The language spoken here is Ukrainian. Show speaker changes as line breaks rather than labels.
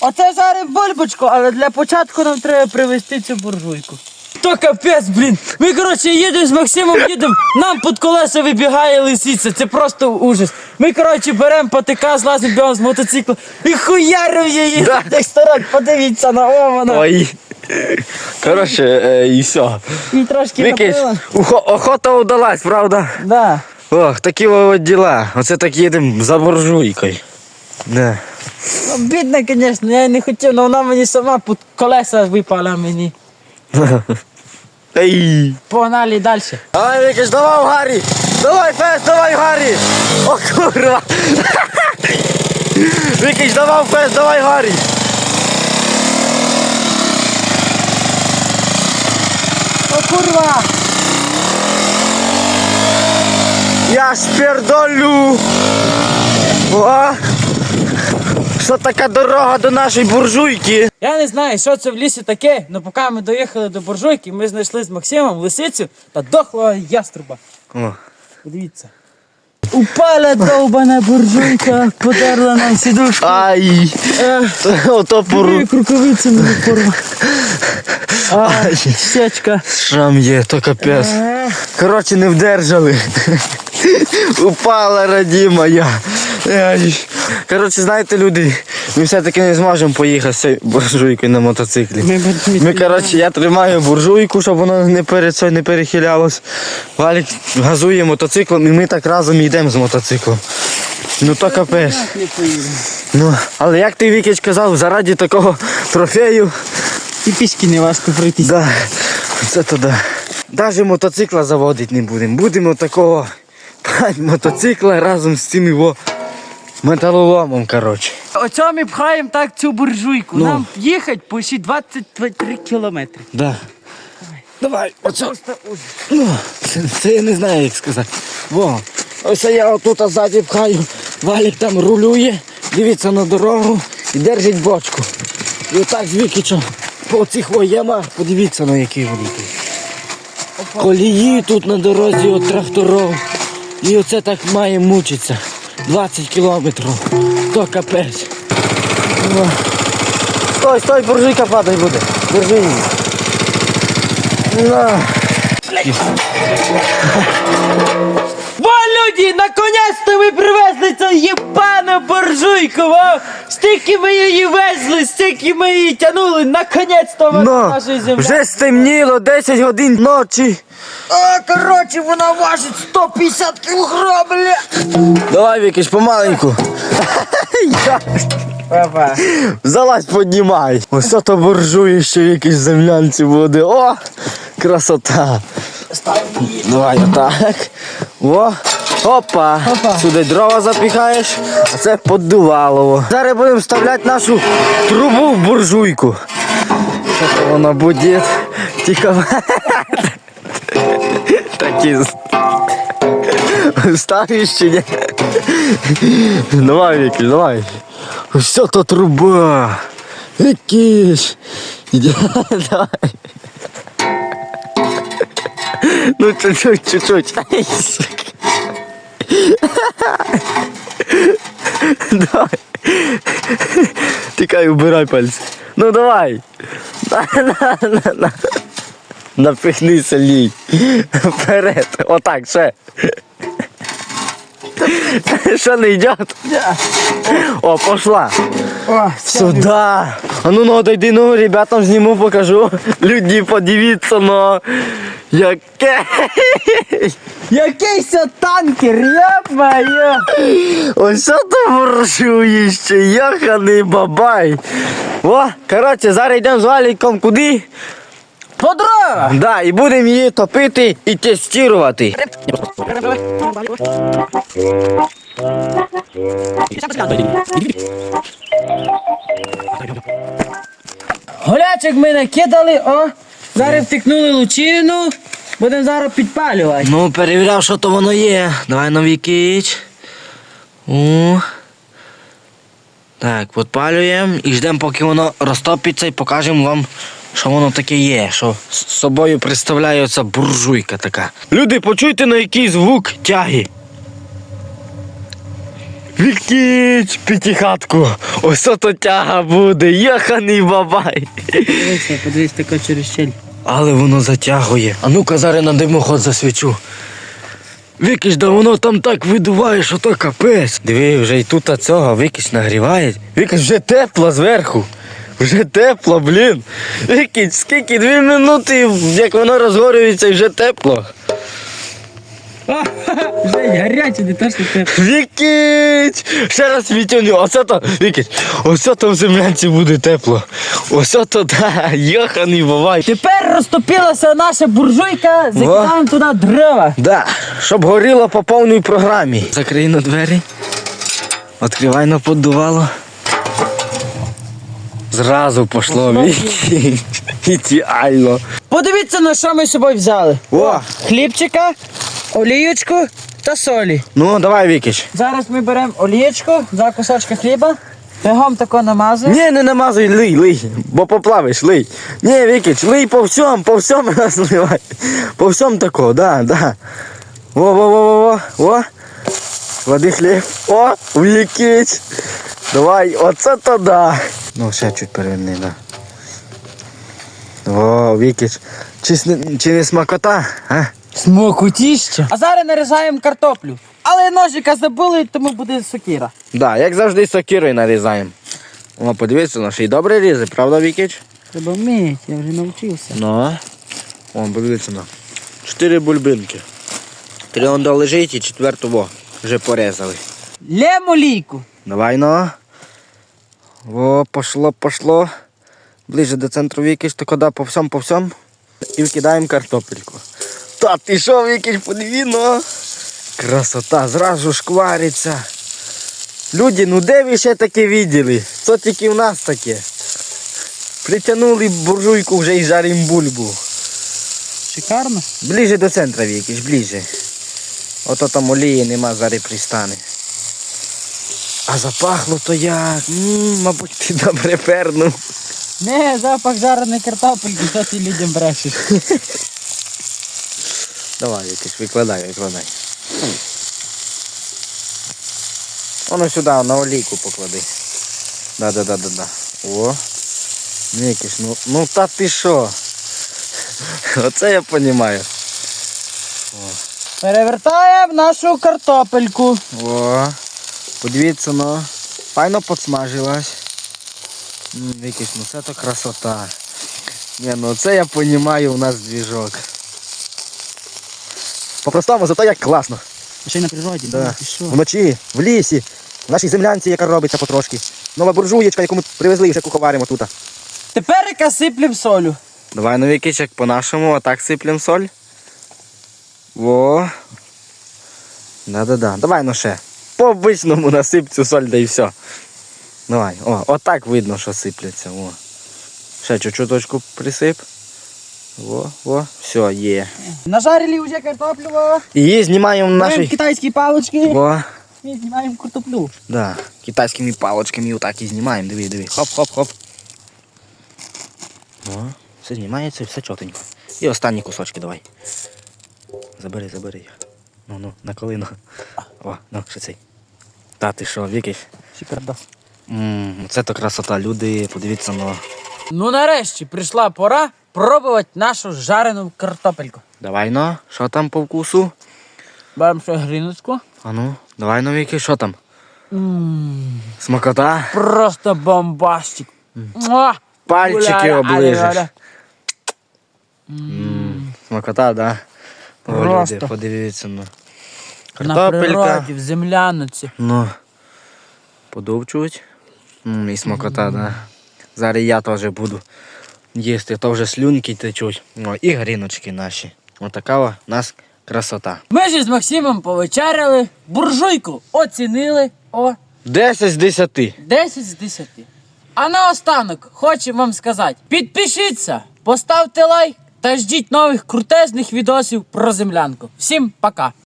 Оце зараз бульбочку, але для початку нам треба привезти цю буржуйку. То капець, блін. Ми, коротше, їдемо з Максимом, їдемо, нам під колеса вибігає лисиця. Це просто ужас. Ми, коротше, беремо патика, злазимо бігом з мотоцикла і хуяримо її.
Да.
Так сторон, подивіться на о, вона.
Ой. Коротше, е, і все.
І трошки напила.
ухо- охота удалась, правда?
Да.
Ох, такі от діла. Оце так їдемо за буржуйкою. Да.
Ну, бідна, звісно, я не хотів, але вона мені сама під колеса випала мені.
Ей.
Погнали далі.
Давай, Викиш, давай, Гаррі! Давай, Фест, давай, Гаррі! О, курва! Викиш, давай, Фест, давай, Гаррі!
О, курва!
Я спердолю! О! Що така дорога до нашої буржуйки?
Я не знаю, що це в лісі таке, але поки ми доїхали до буржуйки, ми знайшли з Максимом лисицю та дохлого яструба.
О.
Подивіться. Упала довбана буржуйка, подерла нам сідушку.
Ай! Ото пору.
Дві рукавиці мені. Ай, сечка.
Шрам є, то капець. Коротше, не вдержали. Упала радіма я. Коротше, знаєте, люди, ми все-таки не зможемо поїхати з цією буржуйкою на мотоциклі.
Ми,
Ми, коротше, я тримаю буржуйку, щоб воно не перед не перехилялось. Валік газує мотоциклом і ми так разом йдемо з мотоциклом. Ну то капець. Ну, але як ти Вікіч казав, заради такого трофею,
І пішки не важко пройтись.
да, це то да. Навіть мотоцикла заводити не будемо. Будемо такого мотоцикла разом з цим його металоломом, коротше.
Оце ми пхаємо так цю буржуйку.
Ну.
Нам їхати по ще 23 кілометри.
Да. Давай, оце.
Просто.
Ну, це, це я не знаю, як сказати. Во. Ось я отут ззаді пхаю, валік там рулює, дивиться на дорогу і держить бочку. І отак з Вікічем по цих воємах, подивіться на який вони тут. Колії тут на дорозі от тракторов. І оце так має мучитися. 20 кілометрів. То капець. Стой, стой, буржуйка падай буде. Держи її. На.
Люди, наконець-то ми привезли цю єбану буржуйку, во! Стільки ми її везли, стільки ми її тянули, наконець-то вона
Ну,
нашої землі.
вже стемніло, 10 годин ночі.
А, коротше, вона важить 150 кілограм, бля!
Давай, Вікиш, помаленьку. Я-
Папа.
Залазь, піднімай. Ось то буржує, що в якійсь землянці буде. О, красота. Давай отак. О, опа.
Опа.
Сюди дрова запіхаєш, а це поддувалово. Зараз будемо вставляти нашу трубу в буржуйку. Що воно буде? Тільки... Такі... Ставиш чи ні? Давай, Віки, давай. Ось то труба. Якісь. Іди, давай. Ну чуть-чуть, чуть-чуть. Ай. Давай. Тікай, убирай пальці. Ну давай. На, на, на, на. Напихни сильній. Вперед. Отак, ще. Що не йде? О, пошла.
О,
Сюда. А ну ну дойди, ну ребятам сниму, покажу. Люди, подивіться, ну. Яке.
Якийсь танкер, йо-моє!
Ось ти буржуєш ще, йоханий бабай. О, коротше, зараз йдемо з валіком куди?
По дрова!
Да, і будемо її топити і тестувати.
Голячок ми накидали, о! Зараз втикнули лучину, будемо зараз підпалювати.
Ну, перевіряв, що то воно є. Давай новий кич. О. Так, підпалюємо і ждемо, поки воно розтопиться і покажемо вам, що воно таке є, що з собою представляє оця буржуйка така. Люди, почуйте на який звук тяги. Вікіч, п'ятихатку. Ось то тяга буде, яханий бабай.
Дивися, подивись така через щель.
Але воно затягує. А ну-ка зараз на димоход засвічу. Викиш, да воно там так видуває, що то капець. Диви, вже і тут цього викиш нагріває. Викиш вже тепло зверху. Вже тепло, блін. Викич, скільки дві минути, як воно розгорюється, і вже тепло.
Вже гаряче, не те, що ти.
Вікіч! Ще раз вітюню, оце то, Вікіч, оце то в землянці буде тепло. Оце то, да, йоханий бувай.
Тепер розтопилася наша буржуйка, закидаємо туди дрова.
Да, щоб горіло по повній програмі. Закрий на двері. Відкривай на поддувало. Зразу пошло,
Пошло.
Вікіч. Ідеально.
Подивіться, на що ми з собою взяли.
О,
Хлібчика, олієчку та солі.
ну давай, Вікіч.
Зараз ми беремо олієчку, два кусочки хліба, бігом тако намазуємо.
Ні, не намазуй, лий, лий, бо поплавиш, лий. Ні, Вікіч, лий по всьому, по всьому розливай. По всьому тако, да, да. Во, во, во, во, во, во. Води хліб. О, Вікіч. Давай, оце то да. Ну, ще чуть переверни, да. О, Вікіч. Чи, чи не смакота, а?
Смокутіще. А зараз нарізаємо картоплю. Але ножика забули, тому буде сокира.
Да, як завжди сокирою нарізаємо. О, подивіться, на ще й добре різе, правда, Вікіч?
Треба вміти, я вже навчився.
Ну. Вон, подивіться на. Чотири бульбинки. Три он лежить і четверту во. Вже порезали.
Лємо лійку.
Давай ну. Во, пошло, пошло. Ближе до центру вікиш, то куди по всьому, по всьому. І вкидаємо картопельку. Та ти що, вікиш, подиві, ну. Красота, зразу шквариться. Люди, ну де ви ще таке виділи? Це тільки в нас таке. Притягнули буржуйку вже і жарим бульбу.
Шикарно.
Ближе до центра вікиш, ближе. Ото там олії нема, зараз пристане. А запахло то як. м мабуть, ти добре пернув.
Не, запах жареної картопельки, що ти людям брешеш.
Давай, якось викладай, викладай. Воно сюди, на олійку поклади. Да, да, да, да, да. О. Ну, ну, ну та ти що? Оце я розумію.
Перевертаємо нашу картопельку.
О, подивіться, ну, файно підсмажилась. М, ну це то красота. Ні, ну це я розумію, у нас двіжок. По-простому, зато як класно.
Ще й на природі,
Да.
ти що?
Вночі, в лісі, в нашій землянці, яка робиться потрошки. Нова буржуєчка, яку ми привезли, вже куховаримо тут.
Тепер яка сиплем солю.
Давай ну якийсь як по-нашому, отак сиплем соль. Во. Да-да-да. Давай ну ще. По обичному насип цю соль, да і все. Давай. О, отак видно, що сипляться. О. Ще чуть-чуточку присип. Во, во, все, є.
Нажарили вже картоплю. во.
І знімаємо наші.
китайські палички
Во.
і знімаємо картоплю.
Да. Китайськими палочками отак і знімаємо. Диви, диви. Хоп-хоп-хоп. О, все знімається, все чотенько. І останні кусочки давай. Забери, забери їх. Ну, ну, на коліно. О, ну, ще цей. Та ти що, вікиш?
Шикардос.
Ммм, це то красота. Люди, подивіться на.
Ну нарешті прийшла пора пробувати нашу жарену картопельку.
Давай ну, що там по вкусу?
Беремо ще гріночку.
А ну, давай ну, що там?
Ммм,
Смакота?
просто бомбастик. Муа!
Пальчики
Уля-ля,
оближеш. смакота, да. О, люди, подивіться ну.
На
Картопелька.
природі, в земляниці.
Ну, подовчують. М, і смакота, да. Зараз я теж буду їсти, то вже слюнки течуть. О, і гріночки наші. Отака у нас красота.
Ми ж з Максимом повечеряли, буржуйку оцінили. О,
10 з 10.
10 з 10. А наостанок хочу вам сказати: підпишіться, поставте лайк та ждіть нових крутезних відосів про землянку. Всім пока!